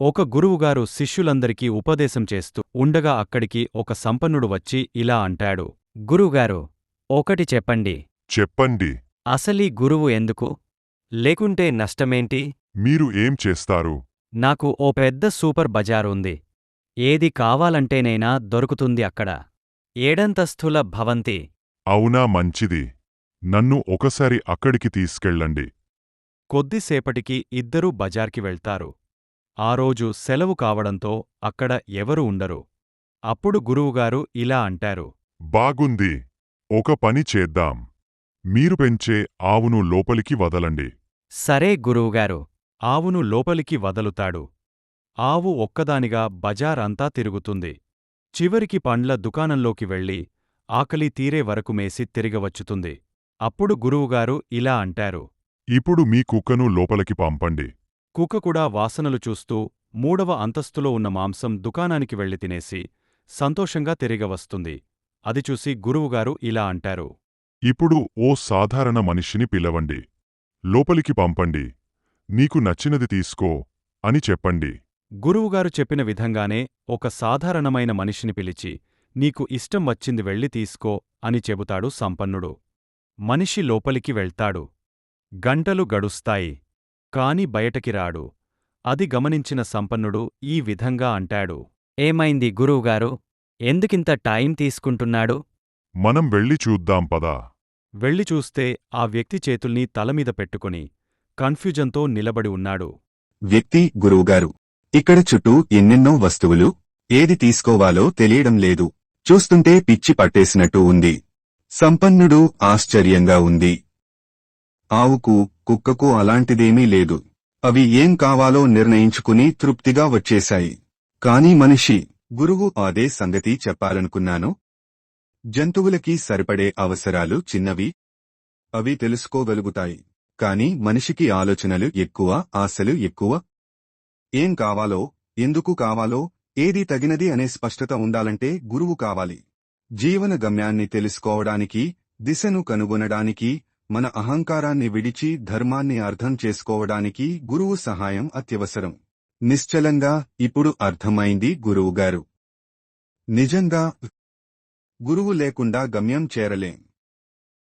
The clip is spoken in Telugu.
ఒక గురువుగారు శిష్యులందరికీ ఉపదేశం చేస్తూ ఉండగా అక్కడికి ఒక సంపన్నుడు వచ్చి ఇలా అంటాడు. గురువుగారు ఒకటి చెప్పండి. చెప్పండి. అసలీ గురువు ఎందుకు? లేకుంటే నష్టమేంటి? మీరు ఏం చేస్తారు? నాకు ఓ పెద్ద సూపర్ బజార్ ఉంది. ఏది కావాలంటేనైనా దొరుకుతుంది అక్కడ. ఏడంతస్తుల భవంతి. అవునా మంచిది. నన్ను ఒకసారి అక్కడికి తీసుకెళ్ళండి. కొద్దిసేపటికి ఇద్దరూ బజార్కి వెళ్తారు. ఆ రోజు సెలవు కావడంతో అక్కడ ఎవరు ఉండరు. అప్పుడు గురువుగారు ఇలా అంటారు. బాగుంది. ఒక పని చేద్దాం. మీరు పెంచే ఆవును లోపలికి వదలండి. సరే గురువుగారు. ఆవును లోపలికి వదలుతాడు. ఆవు ఒక్కదానిగా బజార్ అంతా తిరుగుతుంది. చివరికి పండ్ల దుకాణంలోకి వెళ్ళి ఆకలి తీరే వరకు మేసి తిరిగవచ్చుతుంది. అప్పుడు గురువుగారు ఇలా అంటారు. ఇప్పుడు మీ కుక్కను లోపలికి పంపండి. కుక్క కూడా వాసనలు చూస్తూ మూడవ అంతస్తులో ఉన్న మాంసం దుకాణానికి వెళ్ళి తినేసి సంతోషంగా తిరిగవస్తుంది అది చూసి గురువుగారు ఇలా అంటారు. ఇప్పుడు ఓ సాధారణ మనిషిని పిలవండి. లోపలికి పంపండి. నీకు నచ్చినది తీసుకో అని చెప్పండి. గురువుగారు చెప్పిన విధంగానే ఒక సాధారణమైన మనిషిని పిలిచి నీకు ఇష్టం వచ్చింది వెళ్ళి తీసుకో అని చెబుతాడు సంపన్నుడు. మనిషి లోపలికి వెళ్తాడు. గంటలు గడుస్తాయి. కాని బయటకి రాడు. అది గమనించిన సంపన్నుడు ఈ విధంగా అంటాడు. ఏమైంది గురువుగారు? ఎందుకింత టైం తీసుకుంటున్నాడు? మనం వెళ్ళి చూద్దాం పదా. వెళ్ళి చూస్తే ఆ వ్యక్తి చేతుల్ని తలమీద పెట్టుకుని కన్ఫ్యూజన్తో నిలబడి ఉన్నాడు. వ్యక్తి గురువుగారు ఇక్కడ చుట్టూ ఎన్నెన్నో వస్తువులు ఏది తీసుకోవాలో తెలియడం లేదు. చూస్తుంటే పిచ్చి పట్టేసినట్టు ఉంది. సంపన్నుడు ఆశ్చర్యంగా ఉంది. ఆవుకు కుక్కకు అలాంటిదేమీ లేదు. అవి ఏం కావాలో నిర్ణయించుకుని తృప్తిగా వచ్చేశాయి. కాని మనిషి గురువు అదే సంగతి చెప్పాలనుకున్నాను? జంతువులకి సరిపడే అవసరాలు చిన్నవి? అవి తెలుసుకోగలుగుతాయి. కాని మనిషికి ఆలోచనలు ఎక్కువ ఆశలు ఎక్కువ? ఏం కావాలో ఎందుకు కావాలో ఏది తగినది అనే స్పష్టత ఉండాలంటే గురువు కావాలి. జీవన గమ్యాన్ని తెలుసుకోవడానికి దిశను కనుగొనడానికి మన అహంకారాన్ని విడిచి ధర్మాన్ని అర్థం చేసుకోవడానికి గురువు సహాయం అత్యవసరం. నిశ్చలంగా ఇప్పుడు అర్థమైంది గురువుగారు. నిజంగా గురువు లేకుండా గమ్యం చేరలేం.